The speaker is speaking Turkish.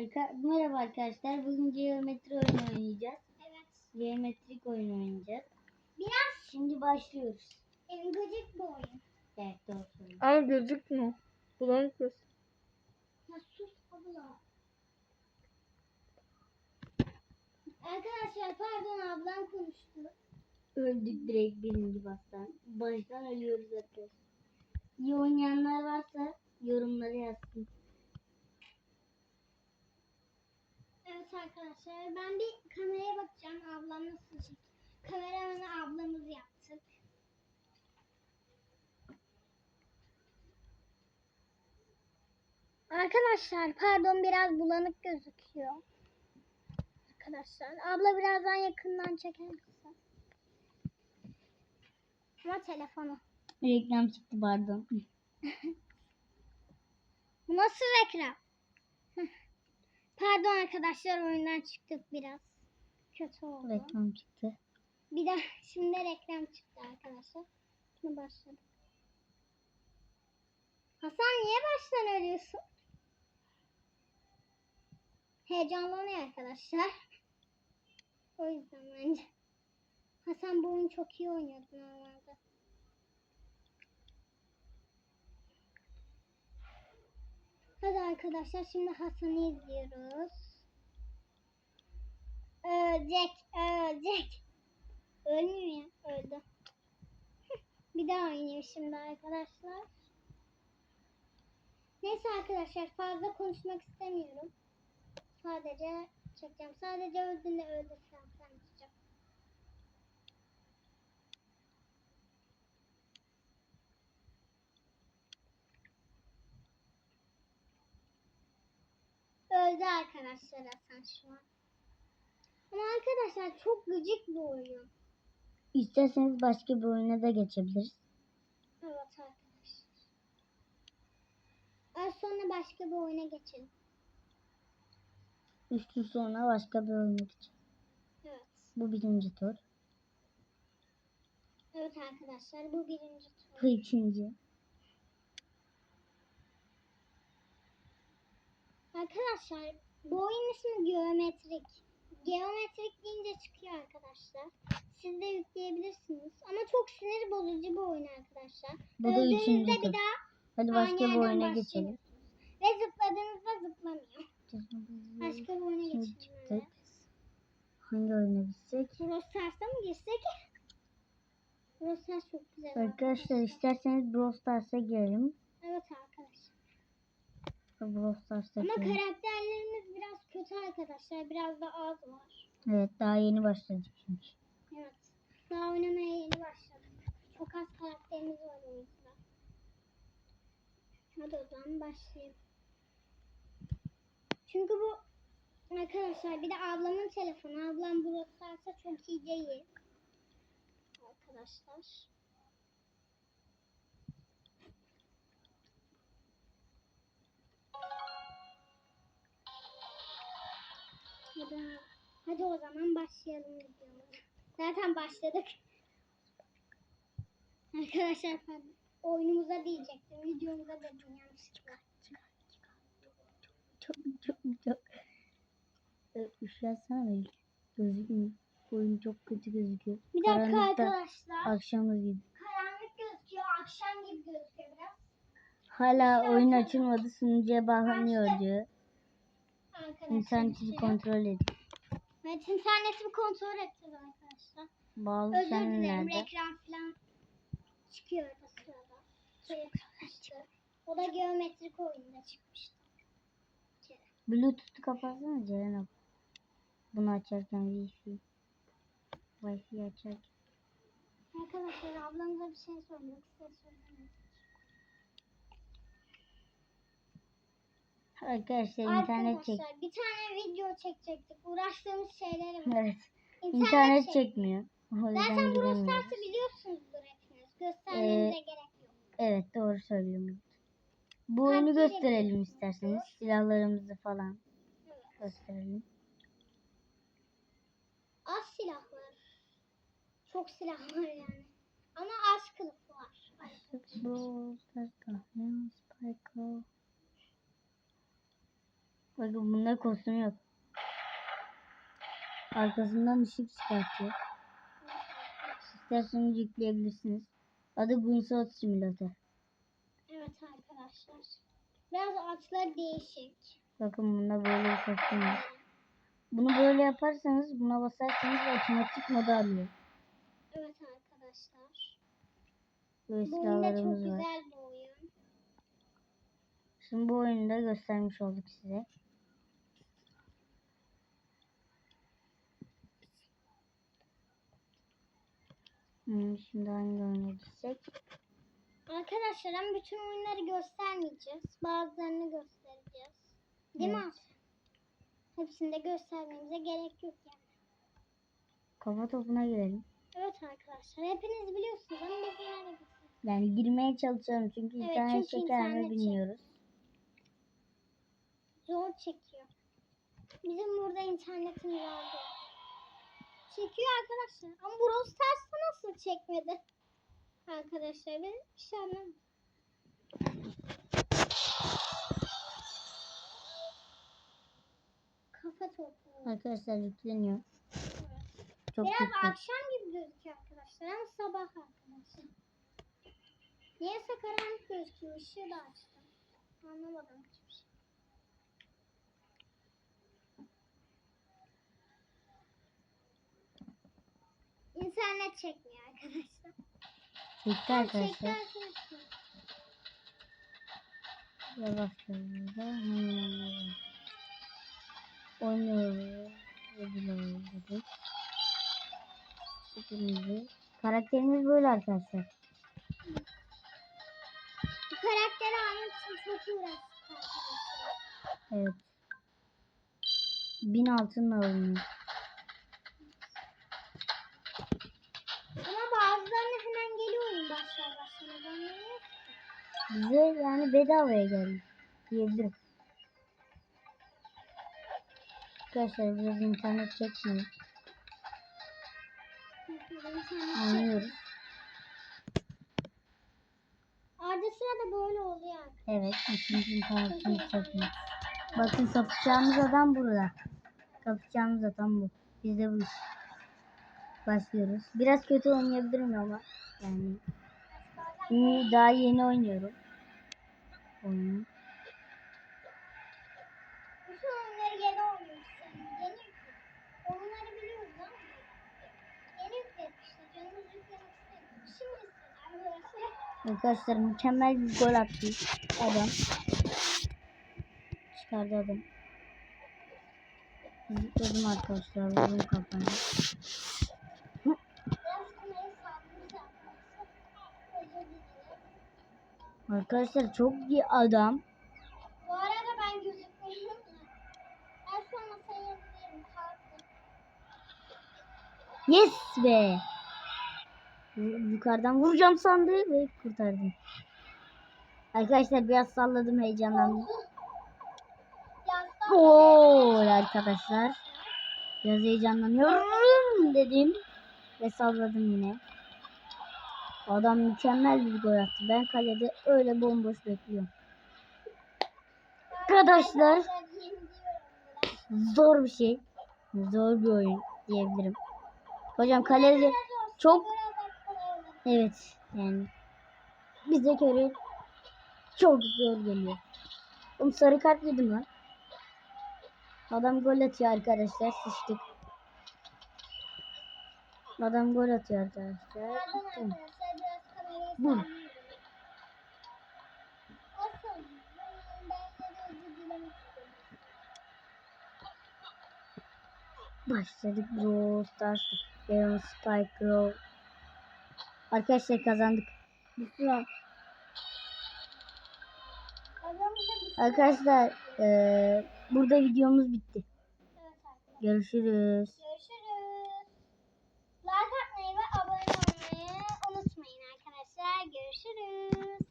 Arka- Merhaba arkadaşlar. Bugün geometri oyunu oynayacağız. Evet. Geometrik oyun oynayacağız. Biraz Şimdi başlıyoruz. e, gıcık bir oyun. Evet doğru söylüyorsun. Ama gözükmüyor. Bulanık göz. Ya sus abla. Arkadaşlar pardon ablam konuştu. Öldük direkt birinci baştan. Baştan ölüyoruz arkadaşlar. İyi oynayanlar varsa yorumlara yazsın. Evet arkadaşlar ben bir kameraya bakacağım. Ablam nasıl çek. Kameramanı ablamız yaptık. Arkadaşlar pardon biraz bulanık gözüküyor. Arkadaşlar abla birazdan yakından çeker misin? Ama telefonu. Reklam çıktı pardon. Bu nasıl reklam? Pardon arkadaşlar oyundan çıktık biraz. Kötü oldu. Reklam çıktı. Bir daha şimdi reklam çıktı arkadaşlar. Şimdi başladık. Hasan niye baştan ölüyorsun? Heyecanlanıyor arkadaşlar. O yüzden bence. Hasan bu oyunu çok iyi oynuyordu normalde. Hadi arkadaşlar şimdi Hasan'ı izliyoruz. Ölecek, ölecek. Ölmüyor ya, öldü. Bir daha oynayayım şimdi arkadaşlar. Neyse arkadaşlar fazla konuşmak istemiyorum. Sadece çekeceğim. Sadece öldüğünde öldürsem Öldü arkadaşlar Hasan şu an. Ama arkadaşlar çok gıcık bir oyun. İsterseniz başka bir oyuna da geçebiliriz. Evet arkadaşlar. Az sonra başka bir oyuna geçelim. Üç tur sonra başka bir oyuna geçelim. Evet. Bu birinci tur. Evet arkadaşlar bu birinci tur. Bu ikinci. Arkadaşlar bu oyunun ismi geometrik. Geometrik deyince çıkıyor arkadaşlar. Siz de yükleyebilirsiniz. Ama çok sinir bozucu bir oyun arkadaşlar. Bu da Öldüğünüzde üçüncü bir tur. daha Hadi başka bir oyuna geçelim. Ve zıpladığınızda zıplamıyor. Başka bir oyuna Şimdi geçelim. çıktık. Hangi oyuna gitsek? Brawl Stars'a mı girsek? Brawl Stars çok güzel. Arkadaşlar isterseniz Brawl Stars'a girelim. Brawl Ama karakterlerimiz biraz kötü arkadaşlar. Biraz da az var. Evet daha yeni başladık çünkü. Evet. Daha oynamaya yeni başladık. Çok az karakterimiz var oyunda. Hadi o zaman başlayalım. Çünkü bu arkadaşlar bir de ablamın telefonu. Ablam Brawl Stars'a çok iyi değil. Arkadaşlar. Hadi, hadi o zaman başlayalım videomuza. Zaten başladık. Arkadaşlar pardon. Oyunumuza diyecektim. Videomuza dedim yanlışlıkla. Çok çok çok. Ee, Üşüyatsana öyle. Gözükmüyor. Oyun çok kötü gözüküyor. Bir dakika Karanlıkta arkadaşlar. Akşamız gibi. Karanlık gözüküyor. Akşam gibi gözüküyor biraz. Hala oyun açılmadı. Sunucuya bağlanıyor diyor. Arkadaşlar. İnterneti bir işte. kontrol edin. Evet internetimi kontrol ettim arkadaşlar. Bağlı Özür dilerim nerede? reklam falan çıkıyor arada sırada. Şey çıkmıştı. O da geometrik oyunda çıkmıştı. Bluetooth'u kapatsana Ceren abla. Bunu açarken Wi-Fi. Wi-Fi açarken. Arkadaşlar ablamıza bir şey sormak size Arkadaşlar internet çek. Arkadaşlar bir tane video çekecektik. Uğraştığımız şeylere bak. Evet. İnternet, İnternet çek- çekmiyor. O Zaten Brawl. Stars'ı biliyorsunuzdur hepiniz. Göstermemize Ee, gerek yok. Evet doğru söylüyorum. Bu oyunu Takdir gösterelim ediyoruz. isterseniz. Silahlarımızı falan Evet. gösterelim. Az silah var. Çok silah var yani. Ama az kılıf var. Brawl Stars kahraman Spike Bakın bunda kostüm yok. Arkasından ışık çıkartıyor. İsterseniz yükleyebilirsiniz. Adı Gunsot Simulator. Evet arkadaşlar. Biraz atlar değişik. Bakın bunda böyle bir kostüm var. Bunu böyle yaparsanız buna basarsanız otomatik moda alıyor. Evet arkadaşlar. Bu çok silahlarımız var. güzel bir oyun. Şimdi bu oyunu da göstermiş olduk size. Hmm, şimdi hangi oyuna gitsek? Arkadaşlar ama bütün oyunları göstermeyeceğiz. Bazılarını göstereceğiz. Değil mi Evet. Aslı? Hepsini de göstermemize gerek yok yani. Kafa topuna girelim. Evet arkadaşlar. Hepiniz biliyorsunuz ama biz gösterelim. Yani girmeye çalışıyorum çünkü Evet, internet çünkü çeker mi bilmiyoruz. Zor çekiyor. Bizim burada internetimiz vardı. Çekiyor arkadaşlar. Ama Brawl Stars'ta nasıl çekmedi? Arkadaşlar ben bir şey anlamadım. Kafa topu. Arkadaşlar yükleniyor. Çok Biraz kötü. akşam gibi gözüküyor arkadaşlar ama sabah arkadaşlar. Niyeyse karanlık gözüküyor. Işığı da açtım. Anlamadım hiçbir şey. İnternet çekmiyor arkadaşlar. Çekti arkadaşlar. arkadaşlar. Yavaşlarımızda hemen onları oynuyoruz. Karakterimiz böyle arkadaşlar. Bu karakteri almak için çok uğraştık arkadaşlar. Evet. Bin altınla oynuyor. Bize yani bedavaya geldi. Diyebilirim. Arkadaşlar biraz internet çekmiyor. Anlıyoruz. Arada sırada böyle oluyor. Evet. Üçüncü internetimiz çekmiyor. Bakın kapışacağımız adam burada. Kapışacağımız adam bu. Biz de bu iş. Başlıyoruz. Biraz kötü oynayabilirim ama. Yani. Çünkü daha yeni oynuyorum. Oyunu. Şimdi istedi arkadaşlar. Mükemmel bir gol attı adam. Çıkardı adam. Zıpladım arkadaşlar. Vurdum kafayı. Biraz kamerayı saldırırız arkadaşlar. Özür dilerim. Arkadaşlar çok iyi adam. Bu arada ben gözükmüyorum ya. Ben yazıyorum. Kalktım. Yes be. Yu- Yukarıdan vuracağım sandı ve kurtardım. Arkadaşlar biraz salladım heyecanlandım. Gol arkadaşlar. Biraz heyecanlanıyorum dedim. Ve salladım yine. Adam mükemmel bir gol attı. Ben kalede öyle bomboş bekliyorum. Arkadaşlar zor bir şey. Zor bir oyun diyebilirim. Hocam kaleci çok evet yani bize göre çok zor geliyor. Oğlum sarı kart yedim lan. Adam gol atıyor arkadaşlar. Sıçtık. Adam gol atıyor arkadaşlar. Tamam. istiyorum. Başladık Brawl Stars. Leon Spike Grow. Arkadaşlar kazandık. Bir Arkadaşlar eee, burada videomuz bitti. Görüşürüz. Görüşürüz. Görüşürüz.